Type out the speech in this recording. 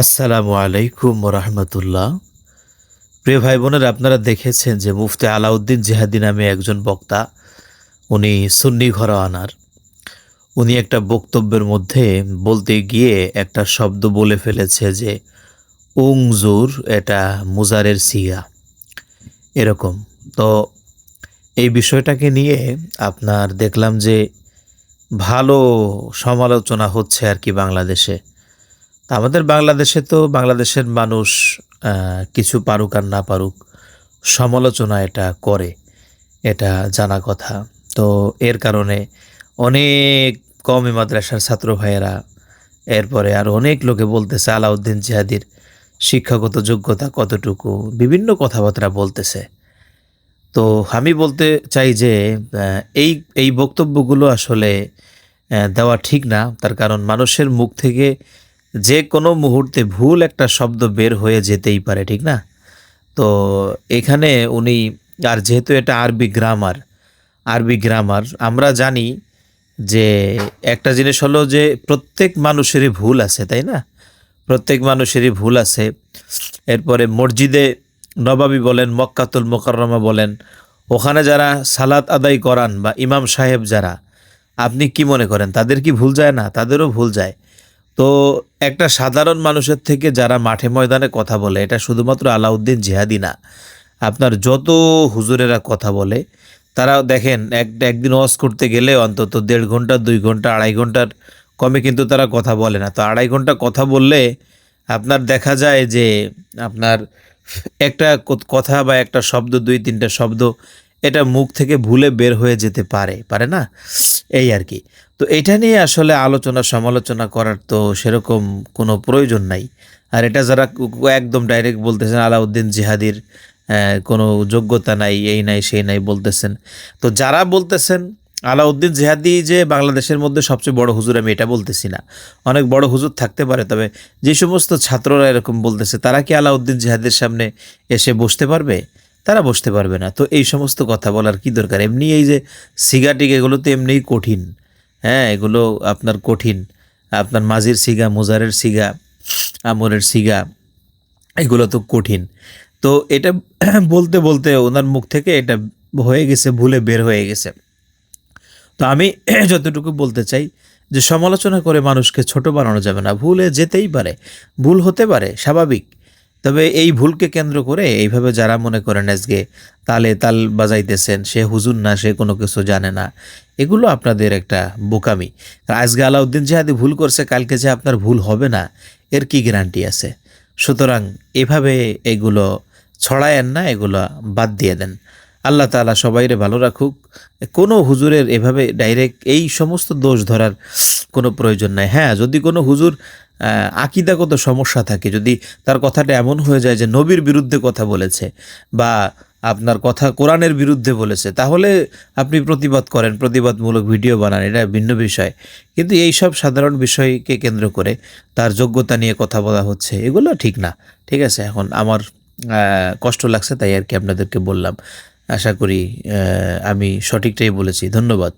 আসসালামু আলাইকুম রহমতুল্লাহ প্রিয় ভাই বোনেরা, আপনারা দেখেছেন যে মুফতি আলাউদ্দিন জেহাদি নামে একজন বক্তা, উনি সুন্নি ঘরানার উনি একটা বক্তব্যের মধ্যে বলতে গিয়ে একটা শব্দ বলে ফেলেছে যে, উংজুর এটা মুজারের সিগা। এরকম। তো এই বিষয়টাকে নিয়ে আপনার দেখলাম যে ভালো সমালোচনা হচ্ছে আর কি বাংলাদেশে। আমাদের বাংলাদেশে তো বাংলাদেশের মানুষ কিছু পারুক আর না পারুক সমালোচনা এটা করে, এটা জানা কথা। তো এর কারণে অনেক কমই মাদ্রাসার ছাত্র ভাইয়েরা, এরপরে আর অনেক লোকে বলতেছে, আলাউদ্দিন জিহাদির শিক্ষাগত যোগ্যতা কতটুকু? বিভিন্ন কথাবার্তা বলতেছে। তো আমি বলতে চাই যে এই এই বক্তব্যগুলো আসলে দেওয়া ঠিক না। তার কারণ মানুষের মুখ থেকে যে কোনো মুহূর্তে ভুল একটা শব্দ বের হয়ে যেতেই পারে, ঠিক না? তো এখানে উনি, আর যেহেতু এটা আরবি গ্রামার আরবি গ্রামার আমরা জানি যে একটা জিনিস হলো যে প্রত্যেক মানুষেরই ভুল আছে, তাই না? প্রত্যেক মানুষেরই ভুল আছে। এরপরে মসজিদে নবাবী বলেন, মক্কাতুল মোকাররমা বলেন, ওখানে যারা সালাত আদায় করান বা ইমাম সাহেব যারা, আপনি কি মনে করেন, তাদের কি ভুল যায় না? তাদেরও ভুল যায়। তো একটা সাধারণ মানুষের থেকে যারা মাঠে ময়দানে কথা বলে, এটা শুধুমাত্র আলাউদ্দিন জিহাদি না, আপনার যত হুজুরেরা কথা বলে তারা দেখেন এক, একদিন ওয়াজ করতে গেলে অন্তত দেড় ঘণ্টা, দুই ঘণ্টা, আড়াই ঘণ্টার কমে কিন্তু তারা কথা বলে না। তো আড়াই ঘণ্টা কথা বললে আপনার দেখা যায় যে আপনার একটা কথা বা একটা শব্দ, দুই, তিনটা শব্দ এটা মুখ থেকে ভুলে বের হয়ে যেতে পারে পারে না? এই আর কি। তো এটা নিয়ে আসলে আলোচনা সমালোচনা করার তো সেরকম কোনো প্রয়োজন নাই। আর এটা যারা একদম ডাইরেক্ট বলতেছেন, আলাউদ্দিন জিহাদির কোনো যোগ্যতা নাই, এই নাই, সেই নাই বলতেছেন। তো যারা বলতেছেন, আলাউদ্দিন জিহাদি যে বাংলাদেশের মধ্যে সবচেয়ে বড় হুজুর, আমি এটা বলতেছি না। অনেক বড় হুজুর থাকতে পারে, তবে যে সমস্ত ছাত্ররা এরকম বলতেছে, তারা কি আলাউদ্দিন জিহাদের সামনে এসে বসতে পারবে? তারা বসতে পারবে না। তো এই সমস্ত কথা বলার কি দরকার? এমনি এই যে সিগাটিক এগুলো তো এমনিই কঠিন। হ্যাঁ এগুলো আপনার কঠিন। আপনার মাঝির সিগা, মোজারের সিগা, আমরের সিগা, এগুলো তো কঠিন। তো এটা বলতে বলতে ওনার মুখ থেকে এটা হয়ে গেছে, ভুলে বের হয়ে গেছে। তো আমি যতটুকু বলতে চাই যে সমালোচনা করে মানুষকে ছোট বানানো যাবে না। ভুলে যেতেই পারে। ভুল হতে পারে, স্বাভাবিক। তবে এই ভুলকে কেন্দ্র করে এইভাবে যারা মনে করেন আজকে তালে তাল বাজাইতেছেন, সে হুজুর না, সে কোনো কিছু জানে না, এগুলো আপনাদের একটা বোকামি। আজকে আলাউদ্দিন জিহাদি ভুল করছে, কালকে যে আপনার ভুল হবে না, এর কি গ্যারান্টি আছে? সুতরাং এভাবে এগুলো ছড়ায়েন না, এগুলো বাদ দিয়ে দেন। আল্লাহ তাআলা সবাইরে ভালো রাখুক। কোনো হুজুরের এভাবে ডাইরেক্ট এই সমস্ত দোষ ধরার কোনো প্রয়োজন নাই। হ্যাঁ যদি কোনো হুজুর আকিদাগত সমস্যা থাকে। যদি তার কথাটা এমন হয়ে যায় যে নবীর বিরুদ্ধে কথা বলেছে বা আপনার কথা কোরআনের বিরুদ্ধে বলেছে, তাহলে আপনি প্রতিবাদ করেন, প্রতিবাদমূলক ভিডিও বানান, এটা ভিন্ন বিষয়। কিন্তু এই সব সাধারণ বিষয়কে কেন্দ্র করে তার যোগ্যতা নিয়ে কথা বলা হচ্ছে, এগুলো ঠিক না। ঠিক আছে, এখন আমার কষ্ট লাগছে, তাই আর কি আপনাদেরকে বললাম। আশা করি আমি সঠিকটাই বলেছি। ধন্যবাদ।